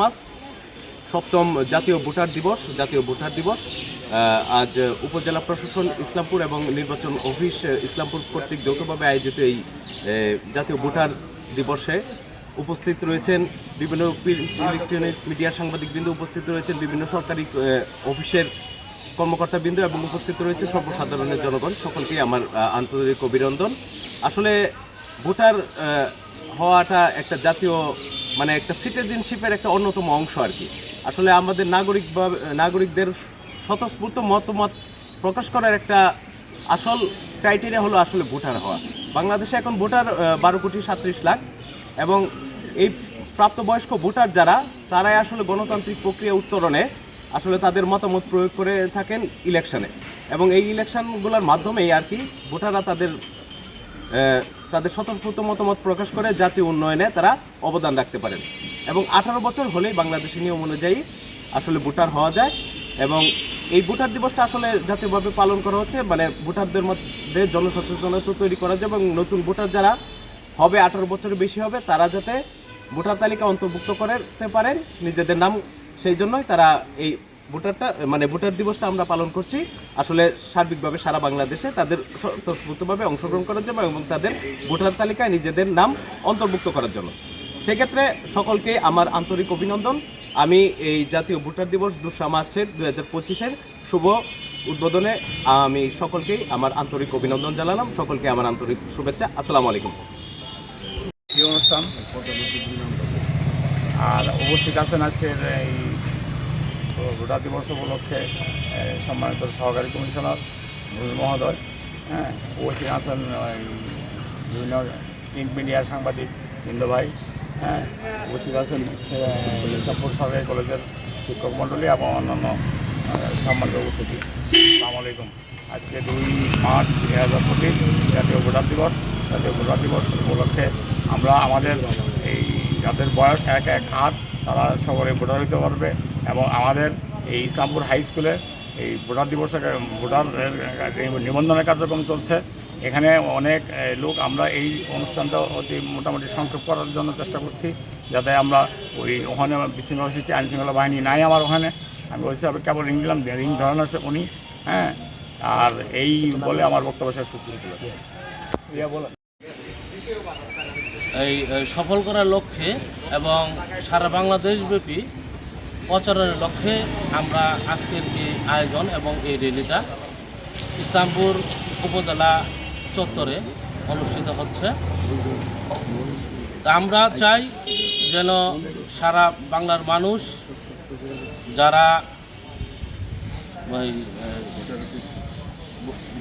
মাস, সপ্তম জাতীয় ভোটার দিবস, জাতীয় ভোটার দিবস। আজ উপজেলা প্রশাসন ইসলামপুর এবং নির্বাচন অফিস ইসলামপুর কর্তৃক যৌথভাবে আয়োজিত এই জাতীয় ভোটার দিবসে উপস্থিত রয়েছেন বিভিন্ন ইলেকট্রনিক মিডিয়ার সাংবাদিকবৃন্দ, উপস্থিত রয়েছেন বিভিন্ন সরকারি অফিসের কর্মকর্তাবৃন্দ এবং উপস্থিত রয়েছে সর্বসাধারণের জনগণ। সকলকেই আমার আন্তরিক অভিনন্দন। আসলে ভোটার হওয়াটা একটা জাতীয় মানে একটা সিটিজেনশিপের একটা অন্যতম অংশ আর কি। আসলে আমাদের নাগরিক বা, নাগরিকদের স্বতঃস্ফূর্ত মতামত প্রকাশ করার একটা আসল ক্রাইটেরিয়া হলো আসলে ভোটার হওয়া। বাংলাদেশে এখন ভোটার বারো কোটি সাঁত্রিশ লাখ এবং এই প্রাপ্তবয়স্ক ভোটার যারা, তারাই আসলে গণতান্ত্রিক প্রক্রিয়া উত্তরণে আসলে তাদের মতামত প্রয়োগ করে থাকেন ইলেকশনে এবং এই ইলেকশনগুলোর মাধ্যমেই আর কি ভোটাররা তাদের তাদের স্বতঃস্ফূর্ত মতামত প্রকাশ করে জাতীয় উন্নয়নে তারা অবদান রাখতে পারেন। এবং আঠারো বছর হলেই বাংলাদেশের নিয়ম অনুযায়ী আসলে ভোটার হওয়া যায় এবং এই ভোটার দিবসটা আসলে জাতীয়ভাবে পালন করা হচ্ছে। মানে ভোটারদের মধ্যে জনসচেতনতা তৈরি করা যায় এবং নতুন ভোটার যারা হবে আঠারো বছরের বেশি হবে, তারা যাতে ভোটার তালিকা অন্তর্ভুক্ত করতে পারেন নিজেদের নাম, সেই জন্যই তারা এই ভোটারটা মানে ভোটার দিবসটা আমরা পালন করছি। আসলে সার্বিকভাবে সারা বাংলাদেশে তাদের স্বতঃস্ফূর্তভাবে অংশগ্রহণ করার জন্য এবং তাদের ভোটার তালিকায় নিজেদের নাম অন্তর্ভুক্ত করার জন্য। সেক্ষেত্রে সকলকে আমার আন্তরিক অভিনন্দন। আমি এই জাতীয় ভোটার দিবস দুসরা মার্চের দু হাজার পঁচিশের শুভ উদ্বোধনে আমি সকলকেই আমার আন্তরিক অভিনন্দন জানালাম। সকলকে আমার আন্তরিক শুভেচ্ছা। আসসালামু আলাইকুম। এই অনুষ্ঠান? আর উপস্থিত আছেন আজকের এই ভোটার দিবস উপলক্ষে সম্মানিত সহকারী কমিশনার মহোদয় হ্যাঁ উপস্থিত আছেন বিভিন্ন প্রিন্ট মিডিয়ার সাংবাদিক বৃন্দ ভাই হ্যাঁ উপস্থিত আছেন ইসলামপুর সরকারি কলেজের শিক্ষক মণ্ডলী এবং অন্যান্য সম্মানিত উপস্থিতি। আসসালামু আলাইকুম। আজকে দুই মার্চ দুই হাজার পঁচিশ, জাতীয় ভোটার দিবস। জাতীয় ভোটার দিবস উপলক্ষে আমরা আমাদের এই যাদের বয়স এক এক আট, তারা সকলে ভোটার হতে পারবে। এবং আমাদের এই ইসলামপুর হাই স্কুলে এই ভোটার দিবসের ভোটারের এই নিবন্ধনের কার্যক্রম চলছে। এখানে অনেক লোক আমরা এই অনুষ্ঠানটা অতি মোটামুটি সংক্ষেপ করার জন্য চেষ্টা করছি, যাতে আমরা ওই ওখানে বিশৃঙ্খলা সৃষ্টি আইন শৃঙ্খলা বাহিনী নাই আমার ওখানে। আমি ওই হিসাবে কেবল রিং দিলাম, রিং ধরানো উনি হ্যাঁ? আর এই বলে আমার বক্তব্য শেষ করছি। এই, সফল করার লক্ষ্যে এবং সারা বাংলাদেশব্যাপী প্রচারের লক্ষ্যে আমরা আজকের এই আয়োজন এবং এই র্যালিটা ইসলামপুর উপজেলা চত্বরে অনুষ্ঠিত হচ্ছে। আমরা চাই যেন সারা বাংলার মানুষ যারা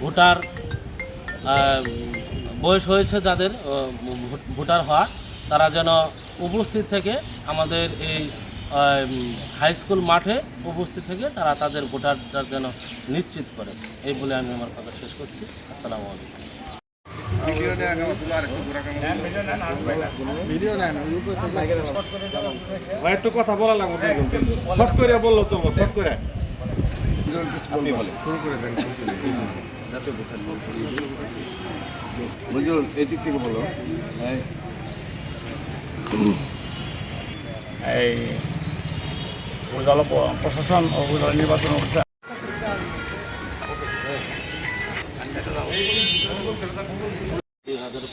ভোটার বয়স হয়েছে যাদের ভোটার হওয়া, তারা যেন উপস্থিত থেকে আমাদের এই হাই স্কুল মাঠে উপস্থিত থেকে তারা তাদের ভোটারটা যেন নিশ্চিত করে। এই বলে আমি আমার কথা শেষ করছি। আসসালামু আলাইকুম। ভাই একটু কথা বলা লাগবে শর্ট করে বলল তো শর্ট করে বলেন বুঝুন এদিক থেকে বলো। এই উপজেলা প্রশাসন ও উপজেলা নির্বাচন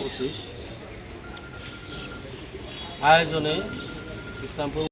পঁচিশ আয়োজনে ইসলামপুর